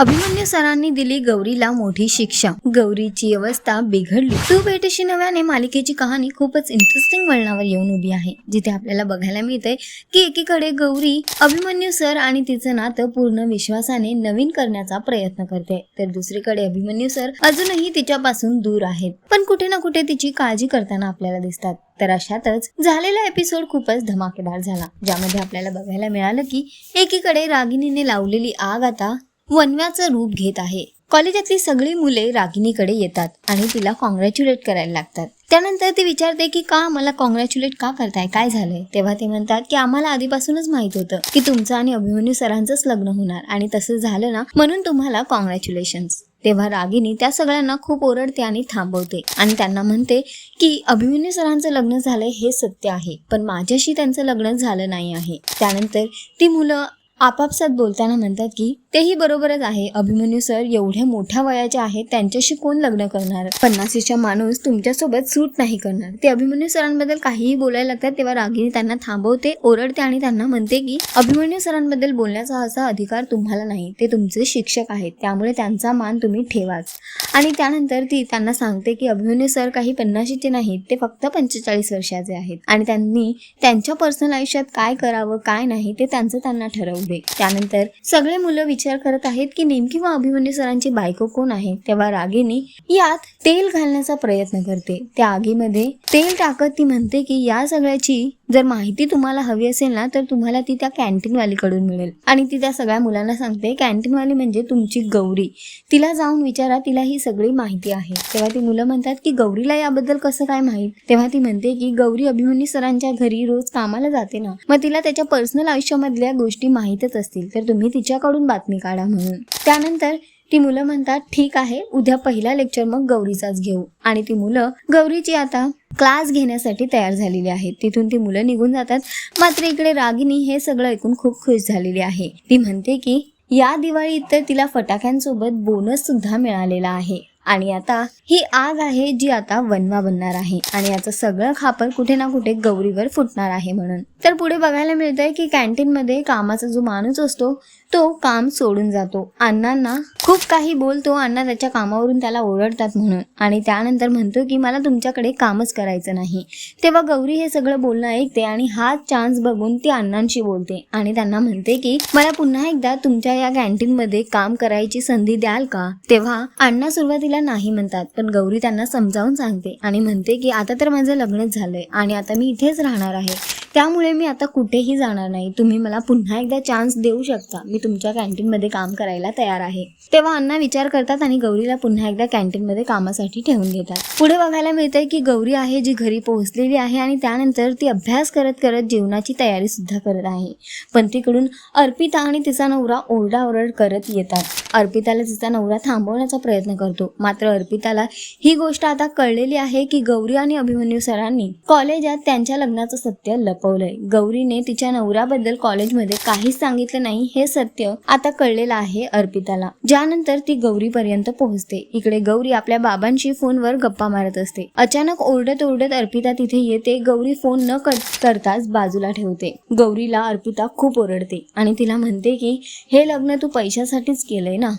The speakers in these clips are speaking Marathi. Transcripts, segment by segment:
अभिमन्यू सरांनी दिली गौरीला मोठी शिक्षा. गौरीची अवस्था बिघडली. तू भेटशी नव्याने मालिकेची कहाणी खूपच इंटरेस्टिंग वळणावर येऊन उभी आहे. जिथे आपल्याला बघायला मिळतंय की एकीकडे गौरी अभिमन्यू सर आणि तिचं नातं पूर्ण विश्वासाने नवीन करण्याचा प्रयत्न करते. तर दुसरीकडे अभिमन्यू सर अजूनही तिच्यापासून दूर आहेत. पण कुठे ना कुठे तिची काळजी करताना आपल्याला दिसतात. तर अशातच झालेला एपिसोड खूपच धमाकेदार झाला. ज्यामध्ये आपल्याला बघायला मिळालं की एकीकडे रागिनीने लावलेली आग आता वनव्याचं रूप घेत आहे. कॉलेजातली सगळी मुले रागिनीकडे येतात आणि तिला कॉंग्रॅच्युलेट करायला लागतात. त्यानंतर ती विचारते की का मला कॉंग्रॅच्युलेट का करताय? काय झालंय? तेव्हा ते म्हणतात की आम्हाला आधीपासूनच माहीत होतं की तुमचं आणि अभिमन्यू सरांचंच लग्न होणार आणि तसं झालं ना म्हणून तुम्हाला कॉंग्रॅच्युलेशन तेव्हा रागिनी त्या सगळ्यांना खूप ओरडते आणि थांबवते आणि त्यांना म्हणते की अभिमन्यू सरांचं लग्न झालंय हे सत्य आहे पण माझ्याशी त्यांचं लग्न झालं नाही आहे. त्यानंतर ती मुलं आपापसात बोलताना म्हणतात की तेही बरोबरच आहे. अभिमन्यू सर एवढ्या मोठ्या वयाचे आहेत. त्यांच्याशी कोण लग्न करणार? पन्नासीच्या माणूस तुमच्यासोबत सूट नाही करणार. ते अभिमन्यू सरांबद्दल काहीही बोलायला लागतात तेव्हा रागिनी त्यांना थांबवते ओरडते आणि त्यांना म्हणते की अभिमन्यू सरांबद्दल बोलण्याचा असा अधिकार तुम्हाला नाही. ते तुमचे शिक्षक आहेत. त्यामुळे त्यांचा मान तुम्ही ठेवाच. आणि त्यानंतर ती त्यांना सांगते की अभिमन्यू सर काही पन्नाशीचे नाहीत. ते फक्त पंचेचाळीस वर्षाचे आहेत. आणि त्यांनी त्यांच्या पर्सनल आयुष्यात काय करावं काय नाही ते त्यांचं त्यांना ठरवू दे त्यानंतर सगळे मुलं विचार करत आहेत की नेमकी व अभिमन्यू सरांची बायको कोण आहे? तेव्हा रागिनी यात तेल घालण्याचा प्रयत्न करते. त्या आगीमध्ये तेल टाकत ती म्हणते की या सगळ्याची जर माहिती तुम्हाला हवी असेल ना तर तुम्हाला ती त्या कॅन्टीनवालीकडून मिळेल. आणि ती त्या सगळ्या मुलांना सांगते कॅन्टीन वाली म्हणजे तुमची गौरी. तिला जाऊन विचारा तिला ही सगळी माहिती आहे. तेव्हा ती मुलं म्हणतात की गौरीला याबद्दल कसं काय माहीत? तेव्हा ती म्हणते की गौरी अभिमन्यू सरांच्या घरी रोज कामाला जाते ना. मग तिला त्याच्या पर्सनल आयुष्यामधल्या गोष्टी माहीतच असतील तर तुम्ही तिच्याकडून बातमी काढा म्हणून. त्यानंतर ती मुलं म्हणतात ठीक आहे उद्या पहिला लेक्चर मग गौरीचाच घेऊ. आणि ती मुलं गौरीची आता क्लास घेण्यासाठी तयार झालेली आहेत तिथून ती मुलं निघून जातात. मात्र इकडे रागिनी हे सगळं ऐकून खूप खुश झालेली आहे. ती म्हणते की या दिवाळीत तर तिला फटाक्यांसोबत बोनस सुद्धा मिळालेला आहे. आणि आता ही आग आहे जी आता वनवा बनणार आहे. आणि याचं सगळं खापर कुठे ना कुठे गौरीवर फुटणार आहे म्हणून. तर पुढे बघायला मिळतंय की कॅन्टीन मध्ये कामाचा जो माणूस असतो तो काम सोडून जातो. अण्णांना खूप काही बोलतो. अण्णा त्याच्या कामावरून त्याला ओरडतात म्हणून. आणि त्यानंतर म्हणतो की मला तुमच्याकडे कामच करायचं नाही. तेव्हा गौरी हे सगळं बोलणं ऐकते आणि हा चान्स बघून ती अण्णांशी बोलते. आणि त्यांना म्हणते की मला पुन्हा एकदा तुमच्या या कॅन्टीन मध्ये काम करायची संधी द्याल का? तेव्हा अण्णा सुरुवातीला नाही म्हणतात पण गौरी त्यांना समजावून सांगते आणि म्हणते की आता तर माझं लग्नच झालंय आणि आता मी इथेच राहणार आहे. त्यामुळे मी आता कुठेही जाणार नाही. तुम्ही मला पुन्हा एकदा चान्स देऊ शकता. मी तुमच्या कॅन्टीनमध्ये काम करायला तयार आहे. तेव्हा अण्णा विचार करतात आणि गौरीला पुन्हा एकदा कॅन्टीनमध्ये कामासाठी ठेवून घेतात. पुढे बघायला मिळतंय की गौरी आहे जी घरी पोहोचलेली आहे आणि त्यानंतर ती अभ्यास करत करत जेवणाची तयारी सुद्धा करत आहे. पण तिकडून अर्पिता आणि तिचा नवरा ओरडाओरड करत येतात. अर्पिताला तिचा नवरा थांबवण्याचा प्रयत्न करतो. मात्र अर्पिताला ही गोष्ट आता कळलेली आहे की गौरी आणि अभिमन्यू सरांनी कॉलेजात त्यांच्या लग्नाचं सत्य लप लपवलंय गौरीने तिच्या नवऱ्याबद्दल कॉलेजमध्ये काहीच सांगितलं नाही हे सत्य आता कळलेलं आहे अर्पिताला. ज्यानंतर ती गौरीपर्यंत पोहोचते. इकडे गौरी आपल्या बाबांशी फोनवर गप्पा मारत असते. अचानक ओरडत ओरडत अर्पिता तिथे येते. गौरी फोन न करताच बाजूला ठेवते. गौरीला अर्पिता खूप ओरडते आणि तिला म्हणते की हे लग्न तू पैशासाठीच केलंय ना?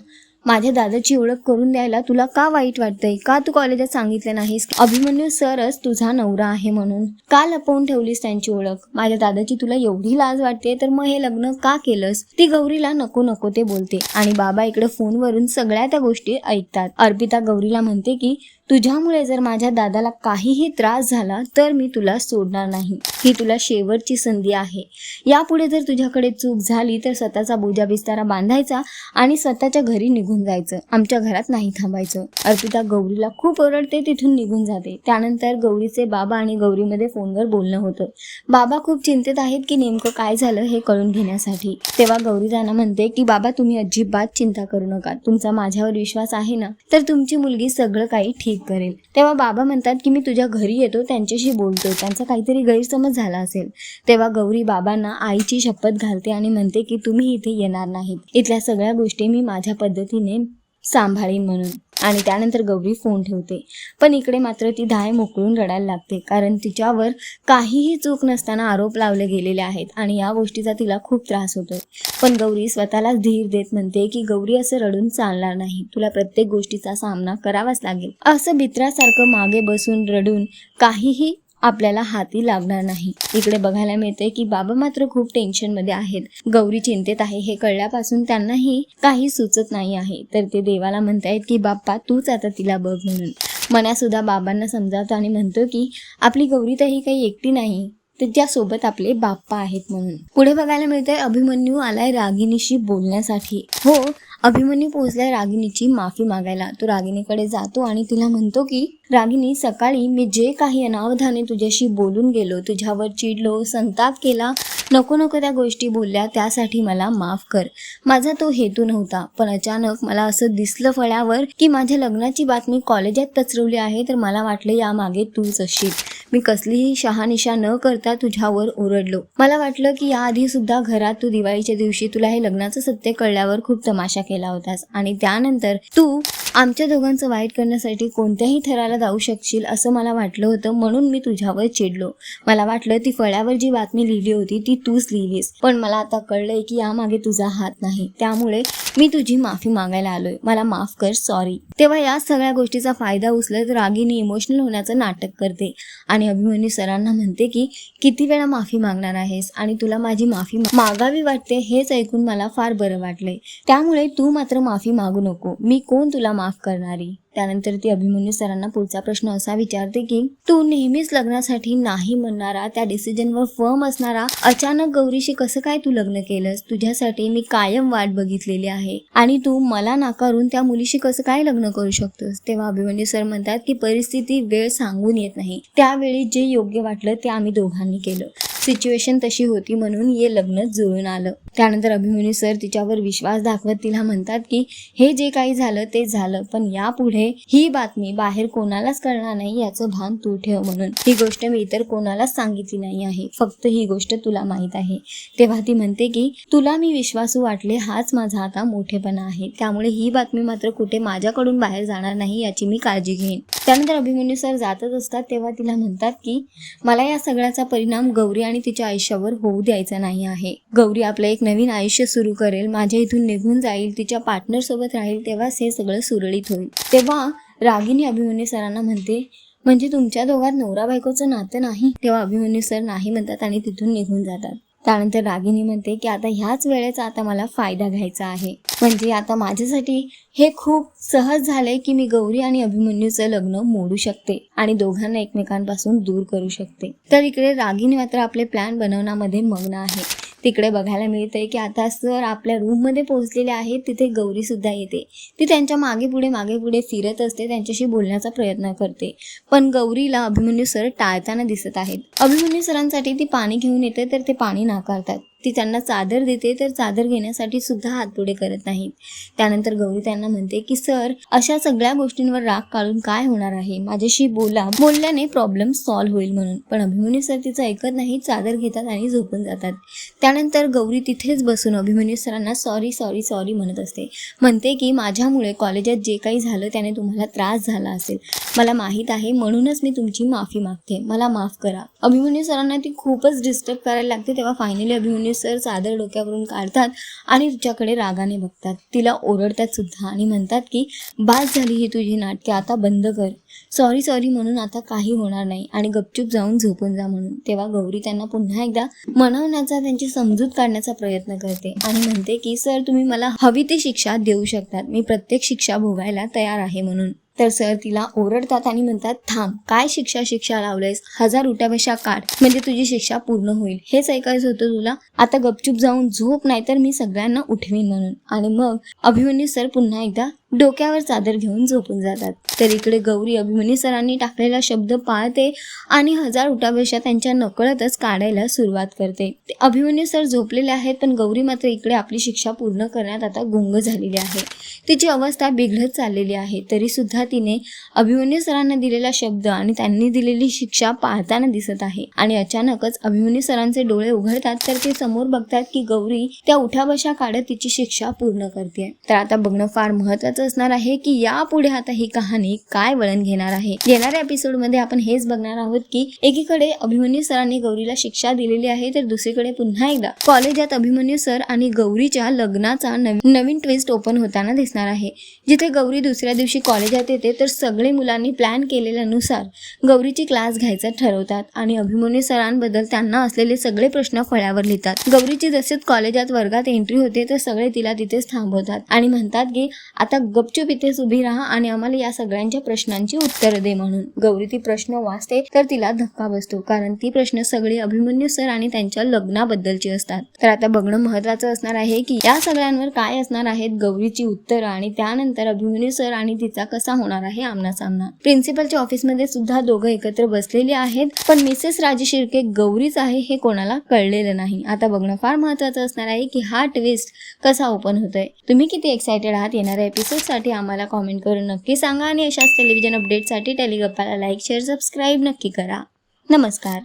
माझ्या दादाची ओळख करून द्यायला तुला का वाईट वाटतंय? का तू कॉलेजात सांगितलं नाहीस? अभिमन्यू सरच तुझा नवरा आहे म्हणून. का लपवून ठेवलीस त्यांची ओळख? माझ्या दादाची तुला एवढी लाज वाटते तर मग हे लग्न का केलंस? ती गौरीला नको नको ते बोलते आणि बाबा इकडे फोनवरून सगळ्या त्या गोष्टी ऐकतात. अर्पिता गौरीला म्हणते की तुझ्यामुळे जर माझ्या दादाला काहीही त्रास झाला तर मी तुला सोडणार नाही. ही तुला शेवटची संधी आहे. यापुढे जर तुझ्याकडे चूक झाली तर स्वतःचा बोजा बिस्तारा बांधायचा आणि स्वतःच्या घरी निघून जायचं. आमच्या घरात नाही थांबायचं. अर्पिता गौरीला खूप ओरडते तिथून निघून जाते. त्यानंतर गौरीचे बाबा आणि गौरीमध्ये फोनवर बोलणं होतं. बाबा खूप चिंतेत आहेत की नेमकं काय झालं हे कळून घेण्यासाठी. तेव्हा गौरी त्यांना म्हणते की बाबा तुम्ही अजिबात चिंता करू नका. तुमचा माझ्यावर विश्वास आहे ना? तर तुमची मुलगी सगळं काही ठीक करेल. तेव्हा बाबा म्हणतात की मी तुझ्या घरी येतो त्यांच्याशी बोलतो त्यांचा काहीतरी गैरसमज झाला असेल. तेव्हा गौरी बाबांना आईची शपथ घालते आणि म्हणते की तुम्ही इथे येणार नाहीत. इथल्या सगळ्या गोष्टी मी माझ्या पद्धतीने सांभाळीन म्हणून. आणि त्यानंतर गौरी फोन ठेवते. पण इकडे मात्र ती धाय मोकळून रडायला लागते. कारण तिच्यावर काहीही चूक नसताना आरोप लावले गेलेले आहेत आणि या गोष्टीचा तिला खूप त्रास होतोय. पण गौरी स्वतःलाच धीर देत म्हणते की गौरी असं रडून चालणार नाही. तुला प्रत्येक गोष्टीचा सामना करावाच लागेल. असं बित्रासारखं मागे बसून रडून काहीही आपल्याला हाती लागणार नाही. इकडे बघायला मिळते की बाबा मात्र खूप टेन्शनमध्ये आहेत. गौरी चिंतेत आहे हे कळल्यापासून त्यांनाही काही सुचत नाही आहे. तर ते देवाला म्हणतायत की बाप्पा तूच आता तिला बघ म्हणून. मनासुद्धा बाबांना समजावतो आणि म्हणतो की आपली गौरी तर ही काही एकटी नाही त्यासोबत आपले बाप्पा आहेत म्हणून. पुढे बघायला मिळतंय अभिमन्यू आलाय रागिनीशी बोलण्यासाठी. हो अभिमन्यू पोहोचलाय रागिणीची माफी मागायला. तो रागिणीकडे जातो आणि तिला म्हणतो की रागिनी सकाळी मी जे काही अनावधाने तुझ्याशी बोलून गेलो तुझ्यावर चिडलो संताप केला नको नको त्या गोष्टी बोलल्या त्यासाठी मला माफ कर. माझा तो हेतू नव्हता पण अचानक मला असं दिसलं फळ्यावर की माझ्या लग्नाची बातमी कॉलेजात पसरवली आहे तर मला वाटलं यामागे तूच असशील. मी कसलीही शहानिशा न करता तुझ्यावर ओरडलो. मला वाटलं की याआधी सुद्धा घरात तू दिवाळीच्या दिवशी तुला हे लग्नाचं सत्य कळल्यावर खूप तमाशा केला होतास आणि त्यानंतर तू आमच्या दोघांचं वाईट करण्यासाठी कोणत्याही थराला जाऊ शकशील असं मला वाटलं होतं म्हणून मी तुझ्यावर चिडलो. मला वाटलं ती फळ्यावर जी बातमी लिहिली होती ती तूच लिहिलीस. पण मला आता कळलंय की यामागे तुझा हात नाही. त्यामुळे मी तुझी माफी मागायला आलोय. मला माफ कर सॉरी तेव्हा या सगळ्या गोष्टीचा फायदा उचलत रागीने इमोशनल होण्याचं नाटक करते. आणि अभिमन्यू सरांना म्हणते की किती वेळा माफी मागणार आहेस आणि तुला माझी माफी मागावी वाटते हेच ऐकून मला फार बरं वाटलंय. त्यामुळे तू मात्र माफी मागू नको. मी कोण तुला माफ करणारी. त्यानंतर ती अभिमन्यू सरांना पुढचा प्रश्न असा विचारते की तू नेहमीच लग्नासाठी नाही म्हणणारा त्या डिसिजनवर फर्म असणारा अचानक गौरीशी कसं काय तू लग्न केलंस? तुझ्यासाठी मी कायम वाट बघितलेली आहे. आणि तू मला नाकारून त्या मुलीशी कसं काय लग्न करू शकतोस? तेव्हा अभिमन्यू सर म्हणतात की परिस्थिती वेळ सांगून येत नाही. त्यावेळी जे योग्य वाटलं ते आम्ही दोघांनी केलं. सिच्युएशन तशी होती म्हणून हे लग्न जुळून आलं. त्यानंतर अभिमन्यू सर तिच्यावर विश्वास दाखवत तिला म्हणतात की हे जे काही झालं ते झालं. पण यापुढे ही बातमी बाहेर कोणालाच कळणार नाही याचं भान तू ठेव म्हणून. ही गोष्ट मी इतर कोणालाच सांगितली नाही आहे. फक्त ही गोष्ट तुला माहीत आहे. तेव्हा ती म्हणते की तुला मी विश्वासू वाटले हाच माझा आता मोठेपणा आहे. त्यामुळे ही बातमी मात्र कुठे माझ्याकडून बाहेर जाणार नाही याची मी काळजी घेईन. त्यानंतर अभिमन्यू सर जातच असतात तेव्हा तिला म्हणतात की मला या सगळ्याचा परिणाम गौरी आणि तिच्या आयुष्यावर होऊ द्यायचा नाही आहे. गौरी आपलं एक नवीन आयुष्य सुरू करेल माझ्या इथून निघून जाईल तिच्या पार्टनर सोबत राहील तेव्हाच हे सगळं सुरळीत होईल. तेव्हा रागिनी अभिमन्यू सरांना म्हणते म्हणजे तुमच्या दोघात नवरा बायकोचं नातं नाही? तेव्हा अभिमन्यू सर नाही म्हणतात आणि तिथून निघून जातात. त्यानंतर रागिनी म्हणते की आता ह्याच वेळेचा आता मला फायदा घ्यायचा आहे. म्हणजे आता माझ्यासाठी हे खूप सहज झालंय की मी गौरी आणि अभिमन्यूचं लग्न मोडू शकते आणि दोघांना एकमेकांपासून दूर करू शकते. तर इकडे रागिनी मात्र आपले प्लॅन बनवण्यामध्ये मग्न आहे. तिकडे बघायला मिळतंय की आता सर आपल्या रूममध्ये पोहोचलेले आहेत तिथे गौरी सुद्धा येते. ती त्यांच्या मागे पुढे मागे पुढे फिरत असते त्यांच्याशी बोलण्याचा प्रयत्न करते. पण गौरीला अभिमन्यू सर टाळताना दिसत आहेत. अभिमन्यू सरांसाठी ती पाणी घेऊन येते तर ते पाणी नाकारतात. ती त्यांना चादर देते तर चादर घेण्यासाठी सुद्धा हात पुढे करत नाहीत. त्यानंतर गौरी त्यांना म्हणते की सर अशा सगळ्या गोष्टींवर राग काढून काय होणार आहे? माझ्याशी बोला. बोलल्याने प्रॉब्लेम सॉल्व्ह होईल म्हणून. पण अभिमन्यू सर तिचं ऐकत नाही चादर घेतात आणि झोपून जातात. त्यानंतर गौरी तिथेच बसून अभिमन्यू सरांना सॉरी सॉरी सॉरी म्हणत असते. म्हणते की माझ्यामुळे कॉलेजात जे काही झालं त्याने तुम्हाला त्रास झाला असेल. मला माहीत आहे म्हणूनच मी तुमची माफी मागते. मला माफ करा. अभिमन्यू सरांना ती खूपच डिस्टर्ब करायला लागते तेव्हा फायनली अभिमन्यू सर चादर डोक्यावरून काढतात आणि तिच्याकडे रागाने बघतात. तिला ओरडतात सुद्धा आणि म्हणतात की बास झाली ही तुझी नाटके आता बंद कर. सॉरी सॉरी म्हणून आता काही होणार नाही आणि गपचूप जाऊन झोपून जा म्हणून. तेव्हा गौरी त्यांना पुन्हा एकदा मनवण्याचा त्यांची समजूत काढण्याचा प्रयत्न करते आणि म्हणते की सर तुम्ही मला हवी ती शिक्षा देऊ शकतात. मी प्रत्येक शिक्षा भोगायला तयार आहे म्हणून. तर सर तिला ओरडतात आणि म्हणतात थांब काय शिक्षा शिक्षा लावलंयस? हजार उट्यापेक्षा काढ म्हणजे तुझी शिक्षा पूर्ण होईल. हेच ऐकायचं होतं तुला? आता गपचूप जाऊन झोप नाही तर मी सगळ्यांना उठवीन म्हणून. आणि मग अभिमन्यू सर पुन्हा एकदा डोक्यावर चादर घेऊन झोपून जातात. तर इकडे गौरी अभिमन्यू सरांनी टाकलेला शब्द पाळते आणि हजार उठापेक्षा त्यांच्या नकळतच काढायला सुरुवात करते. ते अभिमन्यू सर झोपलेले आहेत पण गौरी मात्र इकडे आपली शिक्षा पूर्ण करण्यात आता गुंग झालेली आहे. तिची अवस्था बिघडत चाललेली आहे. तरी सुद्धा तिने अभिमन्यू सरांना दिलेला शब्द आणि त्यांनी दिलेली शिक्षा पाळताना दिसत आहे. आणि अचानकच अभिमन्यू सरांचे डोळे उघडतात तर ते समोर बघतात की गौरी त्या उठाबशा काढत तिची शिक्षा पूर्ण करते तर आता बघणं फार महत्वाचं असणार आहे की यापुढे आता ही कहाणी काय वळण घेणार आहे? येणाऱ्या एपिसोडमध्ये आपण हेच बघणार आहोत की एकीकडे अभिमन्यू सरांनी गौरीला शिक्षा दिलेली आहे तर दुसरीकडे पुन्हा एकदा कॉलेजात अभिमन्यू सर आणि गौरीच्या लग्नाचा नवीन ट्विस्ट ओपन होताना दिसणार आहे. जिथे गौरी दुसऱ्या दिवशी कॉलेजात येते तर सगळे मुलांनी प्लॅन केलेल्यानुसार गौरीची क्लास घ्यायचा ठरवतात आणि अभिमन्यू सरांबद्दल त्यांना असलेले सगळे प्रश्न फळ्यावर लिहितात. गौरीची जसेच कॉलेजात वर्गात एंट्री होते तर सगळे तिला तिथेच थांबवतात आणि म्हणतात की आता गपचूप इथेच उभी राहा आणि आम्हाला या सगळ्यांच्या प्रश्नांची उत्तरं दे म्हणून. गौरी ती प्रश्न वाचते तर तिला धक्का बसतो कारण ती प्रश्न सगळी अभिमन्यू सर आणि त्यांच्या लग्नाबद्दलची असतात. तर आता बघणं महत्वाचं असणार आहे की या सगळ्यांवर काय असणार आहेत गौरीची उत्तरं आणि त्यानंतर अभिमन्यू सर आणि तिचा कसा होणार आहे आमना सामना. प्रिन्सिपलच्या ऑफिसमध्ये सुद्धा दोघं एकत्र बसलेली आहेत पण मिसेस राजे शिर्के गौरीच आहे हे कोणाला कळलेलं नाही. आता बघणं फार महत्वाचं असणार आहे की हा ट्विस्ट कसा ओपन होतोय. तुम्ही किती एक्सायटेड आहात येणाऱ्या एपिसोडसाठी आम्हाला कॉमेंट करून नक्की सांगा आणि अशाच टेलिव्हिजन अपडेटसाठी टेलिगप्पाला लाईक शेअर सबस्क्राईब नक्की करा. नमस्कार.